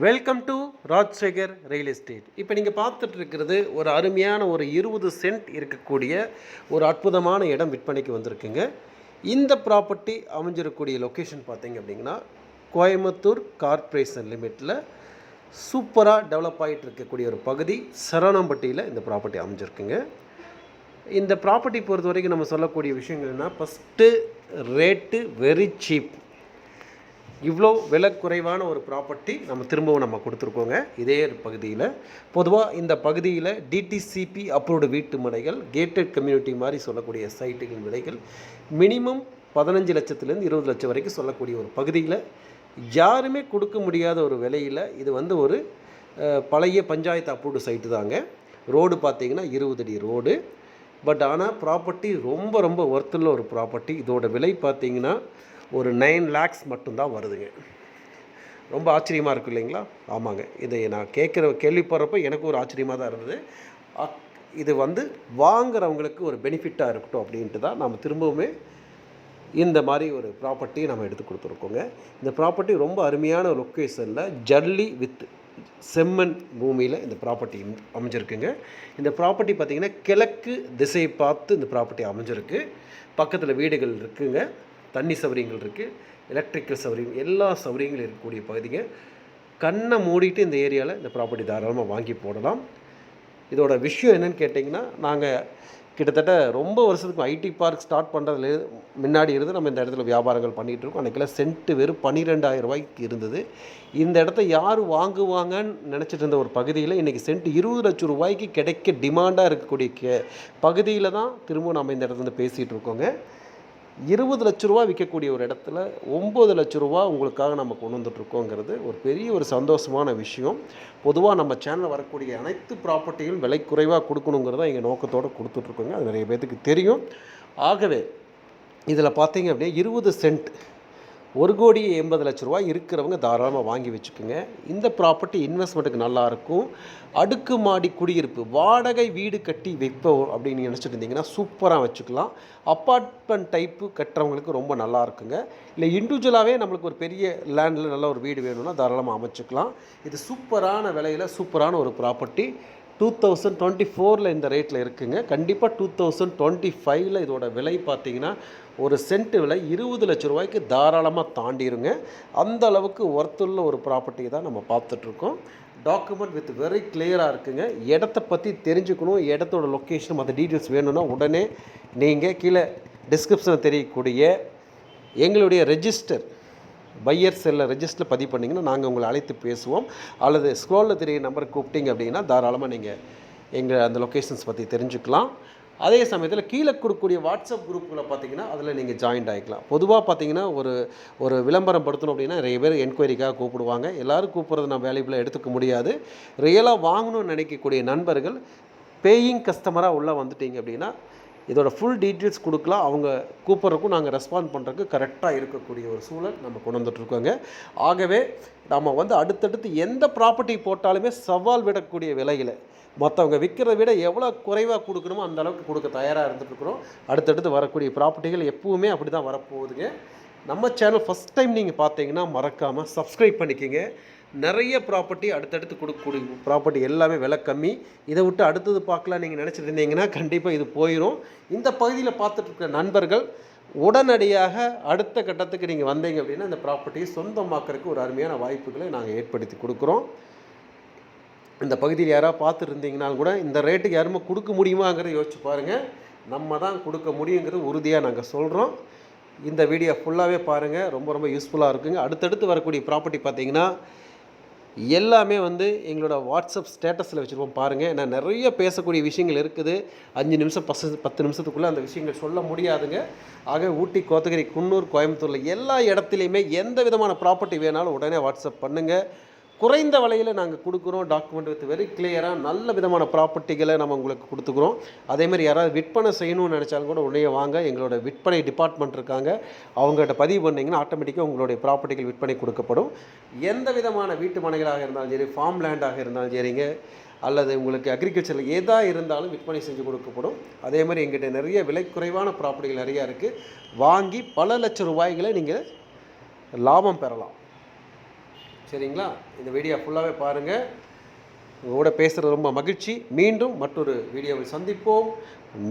Welcome to Rajsekar real estate இப்போ நீங்கள் பார்த்துட்டு இருக்கிறது ஒரு அருமையான ஒரு இருபது சென்ட் இருக்கக்கூடிய ஒரு அற்புதமான இடம் விற்பனைக்கு வந்திருக்குங்க. இந்த ப்ராப்பர்ட்டி அமைஞ்சிருக்கக்கூடிய லொக்கேஷன் பார்த்தீங்க அப்படிங்கன்னா கோயம்புத்தூர் கார்ப்பரேஷன் லிமிட்டில் சூப்பராக டெவலப் ஆகிட்டு இருக்கக்கூடிய ஒரு பகுதி சரணம்பட்டியில் இந்த ப்ராப்பர்ட்டி அமைஞ்சிருக்குங்க. இந்த ப்ராப்பர்ட்டி பொறுத்த வரைக்கும் நம்ம சொல்லக்கூடிய விஷயங்கள்னா ஃபஸ்ட்டு ரேட்டு வெரி சீப் இவ்வளோ விலை குறைவான ஒரு ப்ராப்பர்ட்டி நம்ம திரும்பவும் நம்ம கொடுத்துருக்கோங்க. இதே பகுதியில். பொதுவாக இந்த பகுதியில் டிடிசிபி அப்ரூவ்டு வீட்டு மனைகள் கேட்டட் கம்யூனிட்டி மாதிரி சொல்லக்கூடிய சைட்டுகளின் விலைகள் மினிமம் பதினஞ்சு லட்சத்துலேருந்து இருபது லட்சம் வரைக்கும் சொல்லக்கூடிய ஒரு பகுதியில். யாருமே கொடுக்க முடியாத ஒரு விலையில் இது வந்து ஒரு பழைய பஞ்சாயத்து அப்ரூவ்டு சைட்டு தாங்க. ரோடு பார்த்தீங்கன்னா இருபது அடி ரோடு. பட் ஆனால் ப்ராப்பர்ட்டி ரொம்ப ரொம்ப ஒர்த்துள்ள ஒரு ப்ராப்பர்ட்டி இதோட விலை பார்த்தீங்கன்னா ஒரு நைன் லேக்ஸ் மட்டும்தான் வருதுங்க. ரொம்ப ஆச்சரியமாக இருக்கு இல்லைங்களா? ஆமாங்க. இதை நான் கேட்குற கேள்விப்படுறப்ப எனக்கு ஒரு ஆச்சரியமாக தான் இருந்தது. அக்- இது வந்து வாங்குறவங்களுக்கு ஒரு பெனிஃபிட்டாக இருக்கட்டும் அப்படின்ட்டு தான் நம்ம திரும்பவுமே இந்த மாதிரி ஒரு ப்ராப்பர்ட்டி நம்ம எடுத்து கொடுத்துருக்கோங்க. இந்த ப்ராப்பர்ட்டி ரொம்ப அருமையான லொக்கேஷனில் ஜல்லி வித் செம்மண் பூமியில் இந்த ப்ராப்பர்ட்டி அமைஞ்சிருக்குங்க. இந்த ப்ராப்பர்ட்டி பார்த்திங்கன்னா கிழக்கு திசையை பார்த்து இந்த ப்ராப்பர்ட்டி அமைஞ்சிருக்கு. பக்கத்தில் வீடுகள் இருக்குங்க. தண்ணி சௌகரியங்கள் இருக்குது எலக்ட்ரிக்கல் சௌகரியம் எல்லா சௌகரியங்களும் இருக்கக்கூடிய பகுதிங்க. கண்ணை மூடிட்டு இந்த ஏரியாவில் இந்த ப்ராப்பர்ட்டி தாராளமாக வாங்கி போடலாம். இதோட விஷயம் என்னன்னு கேட்டிங்கன்னா நாங்கள் கிட்டத்தட்ட ரொம்ப வருஷத்துக்கு ஐடி பார்க் ஸ்டார்ட் பண்ணுறதுல முன்னாடி இருந்து நம்ம இந்த இடத்துல வியாபாரங்கள் பண்ணிகிட்டு இருக்கோம். அன்றைக்கெல்லாம் சென்ட்டு வெறும் பன்னிரெண்டாயிரம் ரூபாய்க்கு இருந்தது. இந்த இடத்த யார் வாங்குவாங்கன்னு நினச்சிட்டு இருந்த ஒரு பகுதியில் இன்றைக்கி சென்ட் இருபது லட்சம் ரூபாய்க்கு கிடைக்க டிமாண்டாக இருக்கக்கூடிய கே பகுதியில் தான் திரும்ப நம்ம இந்த இடத்துல பேசிகிட்டு இருக்கோங்க. இருபது லட்ச ரூபா விற்கக்கூடிய ஒரு இடத்துல ஒம்பது லட்ச ரூபா உங்களுக்காக நம்ம கொண்டு வந்துட்ருக்கோங்கிறது ஒரு பெரிய ஒரு சந்தோஷமான விஷயம். பொதுவாக நம்ம சேனலில் வரக்கூடிய அனைத்து ப்ராப்பர்ட்டிகளும் விலை குறைவாக கொடுக்கணுங்கிறத எங்கள் நோக்கத்தோடு கொடுத்துட்ருக்கோங்க அது நிறைய பேர்த்துக்கு தெரியும். ஆகவே இதில் பார்த்தீங்க அப்படின்னா இருபது சென்ட் ஒரு கோடி எண்பது லட்ச ரூபாய் இருக்கிறவங்க தாராளமாக வாங்கி வச்சுக்கோங்க. இந்த ப்ராப்பர்ட்டி இன்வெஸ்ட்மெண்ட்டுக்கு நல்லா இருக்கும். அடுக்குமாடி குடியிருப்பு வாடகை வீடு கட்டி வைப்போம் அப்படின்னு நினச்சிட்டு இருந்தீங்கன்னா சூப்பராக வச்சுக்கலாம். அப்பார்ட்மெண்ட் டைப்பு கட்டுறவங்களுக்கு ரொம்ப நல்லா இருக்குங்க. இல்லை இண்டிவிஜுவலாகவே நம்மளுக்கு ஒரு பெரிய லேண்டில் நல்ல ஒரு வீடு வேணும்னா தாராளமாக அமைச்சுக்கலாம். இது சூப்பரான விலையில் சூப்பரான ஒரு ப்ராப்பர்ட்டி டூ தௌசண்ட் டுவெண்ட்டி ஃபோரில் இந்த ரேட்டில் இருக்குங்க. கண்டிப்பாக டூ தௌசண்ட் டுவெண்ட்டி ஃபைவ்ல இதோட விலை பார்த்தீங்கன்னா ஒரு சென்ட் விலை இருபது லட்ச ரூபாய்க்கு தாராளமாக தாண்டிடுங்க அந்த அளவுக்கு ஒர்த்துள்ள ஒரு ப்ராப்பர்ட்டி தான் நம்ம பார்த்துட்ருக்கோம். டாக்குமெண்ட் வித் வெரி கிளியராக இருக்குங்க. இடத்த பற்றி தெரிஞ்சுக்கணும். இடத்தோட லொக்கேஷன் மற்ற டீட்டெயில்ஸ் வேணும்னா உடனே நீங்கள் கீழே டிஸ்கிரிப்ஷனில் தெரியக்கூடிய எங்களுடைய ரெஜிஸ்டர் பையர் செல்லில் ரெஜிஸ்டரில் பதிவு பண்ணிங்கன்னா நாங்கள் உங்களை அழைத்து பேசுவோம். அல்லது ஸ்க்ரோலில் தெரிய நம்பர் கூப்பிட்டீங்க அப்படின்னா தாராளமாக நீங்கள் எங்கள் அந்த லொக்கேஷன்ஸ் பற்றி தெரிஞ்சுக்கலாம். அதே சமயத்தில் கீழே கொடுக்கக்கூடிய வாட்ஸ்அப் குரூப்பில் பார்த்தீங்கன்னா அதில் நீங்கள் ஜாயின்ட் ஆகிக்கலாம் பொதுவாக பார்த்தீங்கன்னா ஒரு ஒரு விளம்பரம் படுத்தணும் அப்படின்னா நிறைய பேர் என்கொயரிக்காக கூப்பிடுவாங்க. எல்லோரும் கூப்பிட்றது நான் வேல்யூபிளாக எடுத்துக்க முடியாது. ரியலாக வாங்கணும்னு நினைக்கக்கூடிய நண்பர்கள் பேயிங் கஸ்டமராக உள்ளே வந்துட்டீங்க அப்படின்னா இதோட ஃபுல் டீட்டெயில்ஸ் கொடுக்கலாம். அவங்க கூப்பிட்றதுக்கும் நாங்கள் ரெஸ்பாண்ட் பண்ணுறதுக்கு கரெக்டாக இருக்கக்கூடிய ஒரு சூழல் நம்ம கொண்டு வந்துட்ருக்கோங்க ஆகவே நம்ம வந்து அடுத்தடுத்து எந்த ப்ராப்பர்ட்டி போட்டாலுமே சவால் விடக்கூடிய விலையில் மற்றவங்க விற்கிறத விட எவ்வளோ குறைவாக கொடுக்கணுமோ அந்த அளவுக்கு கொடுக்க தயாராக இருந்துட்டுருக்குறோம் அடுத்தடுத்து வரக்கூடிய ப்ராப்பர்ட்டிகள் எப்பவுமே அப்படி தான் வரப்போகுதுங்க. நம்ம சேனல் ஃபஸ்ட் டைம் நீங்கள் பார்த்தீங்கன்னா மறக்காமல் சப்ஸ்கிரைப் பண்ணிக்கோங்க. நிறைய ப்ராப்பர்ட்டி அடுத்தடுத்து கொடுக்கக்கூடிய ப்ராப்பர்ட்டி எல்லாமே விலை கம்மி. இதை விட்டு அடுத்தது பார்க்கலாம். நீங்கள் நினச்சிட்டு இருந்தீங்கன்னா கண்டிப்பாக இது போயிடும் இந்த பகுதியில் பார்த்துட்டு இருக்கிற நண்பர்கள் உடனடியாக அடுத்த கட்டத்துக்கு நீங்கள் வந்தீங்க அப்படின்னா இந்த ப்ராப்பர்ட்டியை சொந்தமாக்கறதுக்கு ஒரு அருமையான வாய்ப்புகளை நாங்கள் ஏற்படுத்தி கொடுக்குறோம். இந்த பகுதியில் யாராவது பார்த்துட்டு இருந்தீங்கனாலும் கூட இந்த ரேட்டுக்கு யாருமே கொடுக்க முடியுமாங்கிறத யோசிச்சு பாருங்கள் நம்ம தான் கொடுக்க முடியுங்கிறது உறுதியாக நாங்கள் சொல்கிறோம் இந்த வீடியோ ஃபுல்லாகவே பாருங்கள் ரொம்ப ரொம்ப யூஸ்ஃபுல்லாக இருக்குங்க. அடுத்தடுத்து வரக்கூடிய ப்ராப்பர்ட்டி பார்த்தீங்கன்னா எல்லாமே வந்து எங்களோட வாட்ஸ்அப் ஸ்டேட்டஸில் வச்சுருப்போம் பாருங்கள் ஏன்னா நிறைய பேசக்கூடிய விஷயங்கள் இருக்குது. அஞ்சு நிமிஷம் பசு பத்து நிமிஷத்துக்குள்ளே அந்த விஷயங்கள் சொல்ல முடியாதுங்க. ஆக ஊட்டி கோத்தகிரி குன்னூர் கோயம்புத்தூரில் எல்லா இடத்துலையுமே எந்த விதமான ப்ராப்பர்ட்டி வேணாலும் உடனே வாட்ஸ்அப் பண்ணுங்கள் குறைந்த விலையில் நாங்கள் கொடுக்குறோம் டாக்குமெண்ட் வித் வெரி கிளியராக நல்ல விதமான ப்ராப்பர்ட்டிகளை நம்ம உங்களுக்கு கொடுத்துக்குறோம். அதேமாதிரி யாராவது விற்பனை செய்யணும்னு நினச்சாலும் கூட உடனே வாங்க. எங்களோட விற்பனை டிபார்ட்மெண்ட் இருக்காங்க. அவங்ககிட்ட பதிவு பண்ணிங்கன்னா ஆட்டோமேட்டிக்காக உங்களுடைய ப்ராப்பர்ட்டிகள் விற்பனை கொடுக்கப்படும். எந்த விதமான வீட்டு மனைகளாக இருந்தாலும் சரி ஃபார்ம் லேண்டாக இருந்தாலும் சரிங்க. அல்லது உங்களுக்கு அக்ரிகல்ச்சரில் எதாக இருந்தாலும் விற்பனை செஞ்சு கொடுக்கப்படும். அதே மாதிரி எங்கிட்ட நிறைய விலை குறைவான ப்ராப்பர்ட்டிகள் நிறையா இருக்குது வாங்கி பல லட்சம் ரூபாய்களை நீங்கள் லாபம் பெறலாம். சரிங்களா? இந்த வீடியோ ஃபுல்லாகவே பாருங்கள் உங்களோட பேசுகிறது ரொம்ப மகிழ்ச்சி. மீண்டும் மற்றொரு வீடியோவில் சந்திப்போம்.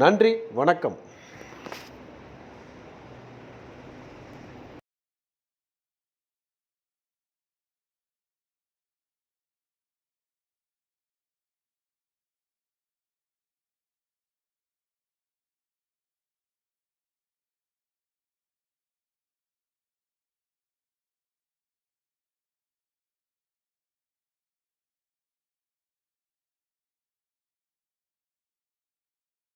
நன்றி வணக்கம்.